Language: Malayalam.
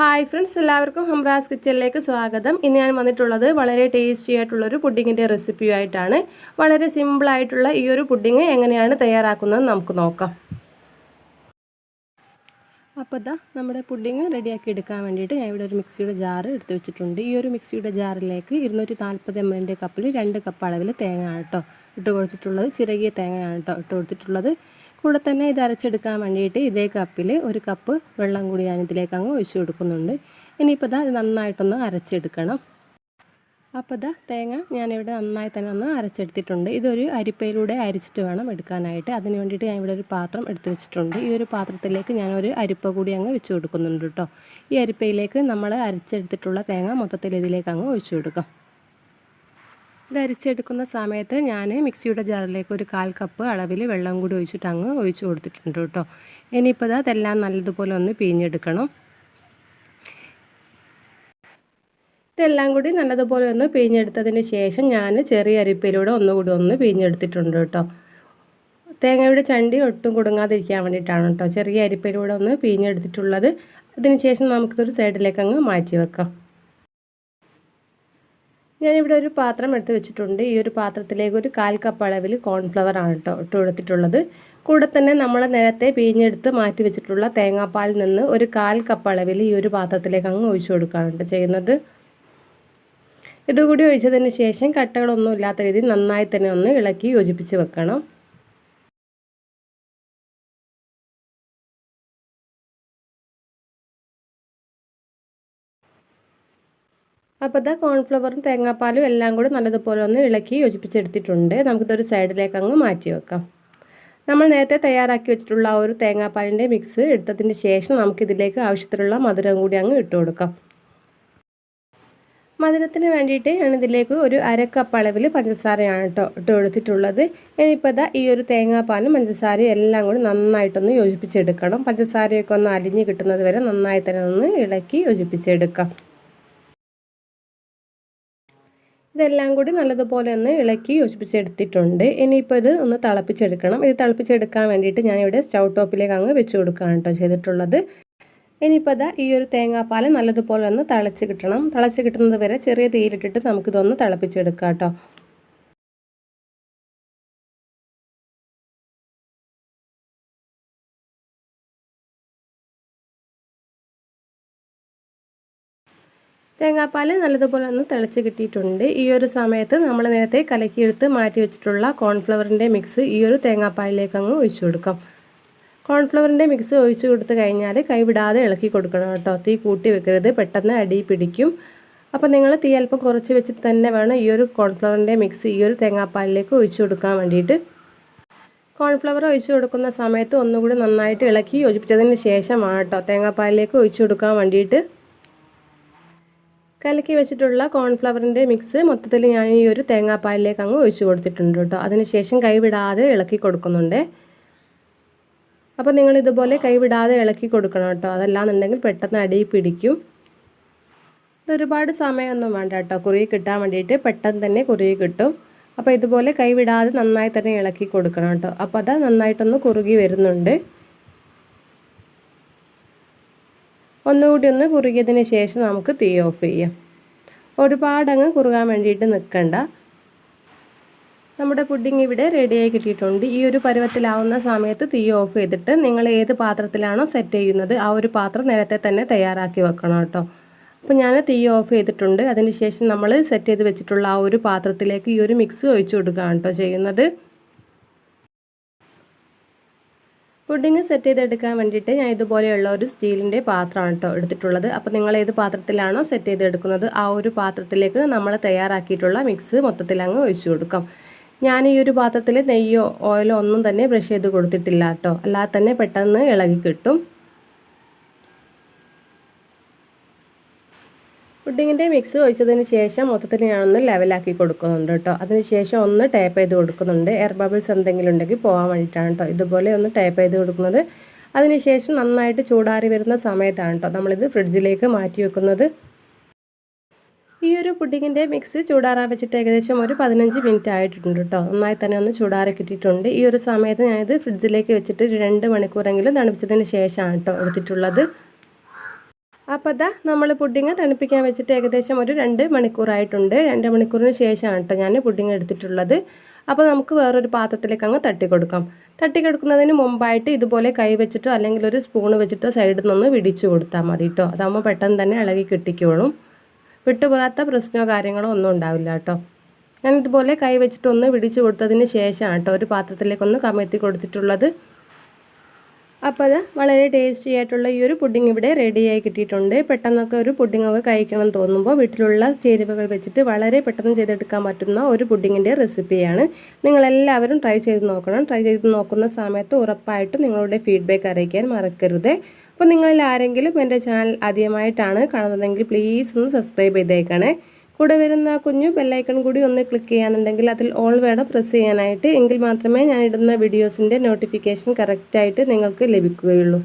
ഹായ് ഫ്രണ്ട്സ് എല്ലാവർക്കും ഹംറാസ് കിച്ചണിലേക്ക് സ്വാഗതം. ഇന്ന് ഞാൻ വന്നിട്ടുള്ളത് വളരെ ടേസ്റ്റി ആയിട്ടുള്ളൊരു പുഡിങ്ങിന്റെ റെസിപ്പിയുമായിട്ടാണ് വളരെ സിമ്പിളായിട്ടുള്ള ഈ ഒരു പുഡിങ് എങ്ങനെയാണ് തയ്യാറാക്കുന്നത് നമുക്ക് നോക്കാം. അപ്പോൾ ഇതാ നമ്മുടെ പുഡിങ് റെഡിയാക്കി എടുക്കാൻ വേണ്ടിയിട്ട് ഞാൻ ഇവിടെ ഒരു മിക്സിയുടെ ജാർ എടുത്ത് വെച്ചിട്ടുണ്ട്. ഈ ഒരു മിക്സിയുടെ ജാറിലേക്ക് ഇരുന്നൂറ്റി നാൽപ്പത് എം എല്ലിന്റെ കപ്പിൽ രണ്ട് കപ്പ് അളവിൽ തേങ്ങ കേട്ടോ ഇട്ട് കൊടുത്തിട്ടുള്ളത്. ചിരകിയ തേങ്ങയാണ് കേട്ടോ ഇട്ട് കൊടുത്തിട്ടുള്ളത്. കൂടെ തന്നെ ഇത് അരച്ചെടുക്കാൻ വേണ്ടിയിട്ട് ഇതേ കപ്പിൽ ഒരു കപ്പ് വെള്ളം കൂടി ഞാൻ ഇതിലേക്ക് അങ്ങ് ഒഴിച്ചു കൊടുക്കുന്നുണ്ട്. ഇനിയിപ്പോൾ ഇതാ ഇത് നന്നായിട്ടൊന്ന് അരച്ചെടുക്കണം. അപ്പോൾ ഇതാ തേങ്ങ ഞാനിവിടെ നന്നായി തന്നെ ഒന്ന് അരച്ചെടുത്തിട്ടുണ്ട്. ഇതൊരു അരിപ്പയിലൂടെ അരിച്ചിട്ട് വേണം എടുക്കാനായിട്ട്. അതിന് വേണ്ടിയിട്ട് ഞാൻ ഇവിടെ ഒരു പാത്രം എടുത്ത് വെച്ചിട്ടുണ്ട്. ഈ ഒരു പാത്രത്തിലേക്ക് ഞാനൊരു അരിപ്പ കൂടി അങ്ങ് വെച്ച് കൊടുക്കുന്നുണ്ട് കേട്ടോ. ഈ അരിപ്പയിലേക്ക് നമ്മൾ അരച്ചെടുത്തിട്ടുള്ള തേങ്ങ മൊത്തത്തിൽ ഇതിലേക്ക് അങ്ങ് ഒഴിച്ചു കൊടുക്കാം. ഇത് അരിച്ചെടുക്കുന്ന സമയത്ത് ഞാൻ മിക്സിയുടെ ജാറിലേക്ക് ഒരു കാൽ കപ്പ് അളവിൽ വെള്ളം കൂടി ഒഴിച്ചിട്ട് അങ്ങ് ഒഴിച്ചു കൊടുത്തിട്ടുണ്ട് കേട്ടോ. ഇനിയിപ്പോൾ അതെല്ലാം നല്ലതുപോലെ ഒന്ന് പിഴിഞ്ഞെടുക്കണം. ഇതെല്ലാം കൂടി നല്ലതുപോലെ ഒന്ന് പിഴിഞ്ഞെടുത്തതിന് ശേഷം ഞാൻ ചെറിയ അരിപ്പയിലൂടെ ഒന്നുകൂടി ഒന്ന് പിഴിഞ്ഞെടുത്തിട്ടുണ്ട് കേട്ടോ. തേങ്ങയുടെ ചണ്ടി ഒട്ടും കുടുങ്ങാതിരിക്കാൻ വേണ്ടിയിട്ടാണ് കേട്ടോ ചെറിയ അരിപ്പയിലൂടെ ഒന്ന് പിഴിഞ്ഞെടുത്തിട്ടുള്ളത്. അതിന് ശേഷം നമുക്കിതൊരു സൈഡിലേക്ക് അങ്ങ് മാറ്റി വെക്കാം. ഞാനിവിടെ ഒരു പാത്രം എടുത്ത് വെച്ചിട്ടുണ്ട്. ഈ ഒരു പാത്രത്തിലേക്ക് ഒരു കാൽ കപ്പ് അളവിൽ കോൺഫ്ലവർ ആണ് കേട്ടോ ഇട്ട് കൊടുത്തിട്ടുള്ളത്. കൂടെ തന്നെ നമ്മൾ നേരത്തെ പിഴിഞ്ഞെടുത്ത് മാറ്റി വെച്ചിട്ടുള്ള തേങ്ങാപ്പാലിൽ നിന്ന് ഒരു കാൽ കപ്പ് അളവിൽ ഈ ഒരു പാത്രത്തിലേക്ക് അങ്ങ് ഒഴിച്ചു കൊടുക്കുകയാണ് ചെയ്യുന്നത്. ഇതുകൂടി ഒഴിച്ചതിന് ശേഷം കട്ടകളൊന്നും ഇല്ലാത്ത രീതിയിൽ നന്നായി തന്നെ ഒന്ന് ഇളക്കി യോജിപ്പിച്ച് വെക്കണം. അപ്പോൾ ഇതാ കോൺഫ്ലവറും തേങ്ങാപ്പാലും എല്ലാം കൂടി നല്ലതുപോലെ ഒന്ന് ഇളക്കി യോജിപ്പിച്ചെടുത്തിട്ടുണ്ട്. നമുക്കിതൊരു സൈഡിലേക്ക് അങ്ങ് മാറ്റി വെക്കാം. നമ്മൾ നേരത്തെ തയ്യാറാക്കി വെച്ചിട്ടുള്ള ആ ഒരു തേങ്ങാപ്പാലിന്റെ മിക്സ് എടുത്തതിന് ശേഷം നമുക്കിതിലേക്ക് ആവശ്യത്തിലുള്ള മധുരം കൂടി അങ്ങ് ഇട്ട് കൊടുക്കാം. മധുരത്തിന് വേണ്ടിയിട്ട് ഞാൻ ഇതിലേക്ക് ഒരു അരക്കപ്പ് കപ്പ് അളവിൽ പഞ്ചസാരയാണ് കേട്ടോ ഇട്ട് കൊടുത്തിട്ടുള്ളത്. ഇനിയിപ്പോൾ ഇതാ ഈ ഒരു തേങ്ങാപ്പാലും പഞ്ചസാരയും എല്ലാം കൂടി നന്നായിട്ടൊന്ന് യോജിപ്പിച്ചെടുക്കണം. പഞ്ചസാരയൊക്കെ ഒന്ന് അലിഞ്ഞ് കിട്ടുന്നത് വരെ നന്നായി തന്നെ ഒന്ന് ഇളക്കി യോജിപ്പിച്ചെടുക്കാം. ഇതെല്ലാം കൂടി നല്ലതുപോലെ ഒന്ന് ഇളക്കി യോജിപ്പിച്ചെടുത്തിട്ടുണ്ട്. ഇനിയിപ്പോൾ ഇത് ഒന്ന് തിളപ്പിച്ചെടുക്കണം. ഇത് തിളപ്പിച്ചെടുക്കാൻ വേണ്ടിയിട്ട് ഞാനിവിടെ സ്റ്റൗ ടോപ്പിലേക്ക് അങ്ങ് വെച്ച് കൊടുക്കുകയാണ് കേട്ടോ ചെയ്തിട്ടുള്ളത്. ഇനിയിപ്പോൾ അതാ ഈ ഒരു തേങ്ങാപ്പാൽ നല്ലതുപോലെ ഒന്ന് തിളച്ച് കിട്ടണം. തിളച്ച് കിട്ടുന്നത് വരെ ചെറിയ തീയിലിട്ടിട്ട് നമുക്കിതൊന്ന് തിളപ്പിച്ചെടുക്കാം കേട്ടോ. തേങ്ങാപ്പാൽ നല്ലതുപോലെ ഒന്ന് തിളച്ച് കിട്ടിയിട്ടുണ്ട്. ഈ ഒരു സമയത്ത് നമ്മൾ നേരത്തെ കലക്കിയെടുത്ത് മാറ്റി വെച്ചിട്ടുള്ള കോൺഫ്ലവറിന്റെ മിക്സ് ഈ ഒരു തേങ്ങാപ്പാലിലേക്ക് അങ്ങ് ഒഴിച്ചു കൊടുക്കാം. കോൺഫ്ലവറിന്റെ മിക്സ് ഒഴിച്ചു കൊടുത്ത് കഴിഞ്ഞാൽ കൈവിടാതെ ഇളക്കി കൊടുക്കണം കേട്ടോ. തീ കൂട്ടി വെക്കരുത്. പെട്ടെന്ന് അടി പിടിക്കും. അപ്പോൾ നിങ്ങൾ തീ അല്പം കുറച്ച് വെച്ചിട്ട് തന്നെ വേണം ഈ ഒരു കോൺഫ്ലവറിന്റെ മിക്സ് ഈ ഒരു തേങ്ങാപ്പാലിലേക്ക് ഒഴിച്ചു കൊടുക്കാൻ വേണ്ടിയിട്ട്. കോൺഫ്ലവർ ഒഴിച്ചു കൊടുക്കുന്ന സമയത്ത് ഒന്നുകൂടി നന്നായിട്ട് ഇളക്കി യോജിപ്പിച്ചതിന് ശേഷമാണ് കേട്ടോ തേങ്ങാപ്പാലിലേക്ക് ഒഴിച്ചു കൊടുക്കാൻ വേണ്ടിയിട്ട്. കലക്കി വെച്ചിട്ടുള്ള കോൺഫ്ലവറിന്റെ മിക്സ് മൊത്തത്തിൽ ഞാൻ ഈ ഒരു തേങ്ങാപ്പാലിലേക്ക് അങ്ങ് ഒഴിച്ചു കൊടുത്തിട്ടുണ്ട് കേട്ടോ. അതിനുശേഷം കൈവിടാതെ ഇളക്കി കൊടുക്കുന്നുണ്ട്. അപ്പോൾ നിങ്ങൾ ഇതുപോലെ കൈവിടാതെ ഇളക്കി കൊടുക്കണം കേട്ടോ. അതല്ലാന്നുണ്ടെങ്കിൽ പെട്ടെന്ന് അടി പിടിക്കും. ഇതൊരുപാട് സമയമൊന്നും വേണ്ട കേട്ടോ. കുറുകി കിട്ടാൻ വേണ്ടിയിട്ട് പെട്ടെന്ന് തന്നെ കുറുകി കിട്ടും. അപ്പോൾ ഇതുപോലെ കൈവിടാതെ നന്നായി തന്നെ ഇളക്കി കൊടുക്കണം കേട്ടോ. അപ്പോൾ അത് നന്നായിട്ടൊന്ന് കുറുകി വരുന്നുണ്ട്. ഒന്നുകൂടി ഒന്ന് കുറുകിയതിന് ശേഷം നമുക്ക് തീ ഓഫ് ചെയ്യാം. ഒരുപാടങ്ങ് കുറുകാൻ വേണ്ടിയിട്ട് നിൽക്കണ്ട. നമ്മുടെ പുഡിംഗ് ഇവിടെ റെഡിയായി കിട്ടിയിട്ടുണ്ട്. ഈ ഒരു പരുവത്തിലാവുന്ന സമയത്ത് തീ ഓഫ് ചെയ്തിട്ട് നിങ്ങൾ ഏത് പാത്രത്തിലാണോ സെറ്റ് ചെയ്യുന്നത് ആ ഒരു പാത്രം നേരത്തെ തന്നെ തയ്യാറാക്കി വെക്കണം കേട്ടോ. അപ്പോൾ ഞാൻ തീ ഓഫ് ചെയ്തിട്ടുണ്ട്. അതിനുശേഷം നമ്മൾ സെറ്റ് ചെയ്ത് വെച്ചിട്ടുള്ള ആ ഒരു പാത്രത്തിലേക്ക് ഈ ഒരു മിക്സ് ഒഴിച്ചു കൊടുക്കുകയാണ് കേട്ടോ ചെയ്യുന്നത്. പുഡിങ് സെറ്റ് ചെയ്തെടുക്കാൻ വേണ്ടിയിട്ട് ഞാൻ ഇതുപോലെയുള്ള ഒരു സ്റ്റീലിന്റെ പാത്രമാണ് കേട്ടോ എടുത്തിട്ടുള്ളത്. അപ്പോൾ നിങ്ങൾ ഏത് പാത്രത്തിലാണോ സെറ്റ് ചെയ്തെടുക്കുന്നത് ആ ഒരു പാത്രത്തിലേക്ക് നമ്മൾ തയ്യാറാക്കിയിട്ടുള്ള മിക്സ് മൊത്തത്തിൽ അങ്ങ് ഒഴിച്ചു കൊടുക്കാം. ഞാൻ ഈ ഒരു പാത്രത്തിൽ നെയ്യോ ഓയിലോ ഒന്നും തന്നെ ബ്രഷ് ചെയ്ത് കൊടുത്തിട്ടില്ല കേട്ടോ അല്ലാതെ തന്നെ പെട്ടെന്ന് ഇളകി കിട്ടും. പുഡിങ്ങിന്റെ മിക്സ് ഒഴിച്ചതിന് ശേഷം മൊത്തത്തിൽ ഞാനൊന്ന് ലെവലാക്കി കൊടുക്കുന്നുണ്ട് കേട്ടോ. അതിന് ശേഷം ഒന്ന് ടേപ്പ് ചെയ്ത് കൊടുക്കുന്നുണ്ട്. എയർ ബബിൾസ് എന്തെങ്കിലും ഉണ്ടെങ്കിൽ പോകാൻ വേണ്ടിയിട്ടാണ് കേട്ടോ. ഇതുപോലെ ഒന്ന് ടേപ്പ് ചെയ്ത് കൊടുക്കുന്നത്. അതിനുശേഷം നന്നായിട്ട് ചൂടാറി വരുന്ന സമയത്താണ് കേട്ടോ നമ്മളിത് ഫ്രിഡ്ജിലേക്ക് മാറ്റി വെക്കുന്നത്. ഈ ഒരു പുഡിങ്ങിന്റെ മിക്സ് ചൂടാറാൻ വെച്ചിട്ട് ഏകദേശം ഒരു പതിനഞ്ച് മിനിറ്റ് ആയിട്ടുണ്ട് കേട്ടോ. നന്നായി തന്നെ ഒന്ന് ചൂടാറി കിട്ടിയിട്ടുണ്ട്. ഈ ഒരു സമയത്ത് ഞാനിത് ഫ്രിഡ്ജിലേക്ക് വെച്ചിട്ട് രണ്ട് മണിക്കൂറെങ്കിലും തണുപ്പിച്ചതിന് ശേഷമാണ് കേട്ടോ എടുത്തിട്ടുള്ളത്. അപ്പോൾ അതാ നമ്മൾ പുഡിങ് തണുപ്പിക്കാൻ വെച്ചിട്ട് ഏകദേശം ഒരു രണ്ട് മണിക്കൂറായിട്ടുണ്ട്. രണ്ട് മണിക്കൂറിന് ശേഷമാണ് കേട്ടോ ഞാൻ പുഡിങ് എടുത്തിട്ടുള്ളത്. അപ്പോൾ നമുക്ക് വേറൊരു പാത്രത്തിലേക്ക് അങ്ങ് തട്ടി കൊടുക്കാം തട്ടി കൊടുക്കുന്നതിന് മുമ്പായിട്ട് ഇതുപോലെ കൈ വെച്ചിട്ടോ അല്ലെങ്കിൽ ഒരു സ്പൂൺ വെച്ചിട്ടോ സൈഡിൽ നിന്ന് വിടിച്ചു കൊടുത്താൽ മതി കേട്ടോ. അതാകുമ്പോൾ പെട്ടെന്ന് തന്നെ ഇളകി കിട്ടിക്കോളും. വിട്ടുപോകാത്ത പ്രശ്നമോ കാര്യങ്ങളോ ഒന്നും ഉണ്ടാവില്ല കേട്ടോ. ഞാനിതുപോലെ കൈ വെച്ചിട്ടൊന്ന് വിടിച്ചു കൊടുത്തതിന് ശേഷമാണ് കേട്ടോ ഒരു പാത്രത്തിലേക്കൊന്ന് കമഴ്ത്തി കൊടുത്തിട്ടുള്ളത്. അപ്പോൾ അത് വളരെ ടേസ്റ്റി ആയിട്ടുള്ള ഈ ഒരു പുഡിംഗ് ഇവിടെ റെഡിയായി കിട്ടിയിട്ടുണ്ട്. പെട്ടെന്നൊക്കെ ഒരു പുഡിങ്ങൊക്കെ കഴിക്കണം തോന്നുമ്പോൾ വീട്ടിലുള്ള ചേരുവകൾ വെച്ചിട്ട് വളരെ പെട്ടെന്ന് ചെയ്തെടുക്കാൻ പറ്റുന്ന ഒരു പുഡിങ്ങിന്റെ റെസിപ്പിയാണ് നിങ്ങളെല്ലാവരും ട്രൈ ചെയ്ത് നോക്കണം. ട്രൈ ചെയ്ത് നോക്കുന്ന സമയത്ത് ഉറപ്പായിട്ടും നിങ്ങളുടെ ഫീഡ്ബാക്ക് അറിയിക്കാൻ മറക്കരുത്. അപ്പോൾ നിങ്ങളിൽ ആരെങ്കിലും എന്റെ ചാനൽ ആദ്യമായിട്ടാണ് കാണുന്നതെങ്കിൽ പ്ലീസ് ഒന്ന് സബ്സ്ക്രൈബ് ചെയ്തേക്കണേ. കൂടെ വരുന്ന കുഞ്ഞു ബെല്ലൈക്കൺ കൂടി ഒന്ന് ക്ലിക്ക് ചെയ്യാനുണ്ടെങ്കിൽ അതിൽ ഓൾ വേണം പ്രസ് ചെയ്യാനായിട്ട്. എങ്കിൽ മാത്രമേ ഞാൻ ഇടുന്ന വീഡിയോസിന്റെ നോട്ടിഫിക്കേഷൻ കറക്റ്റായിട്ട് നിങ്ങൾക്ക് ലഭിക്കുകയുള്ളൂ.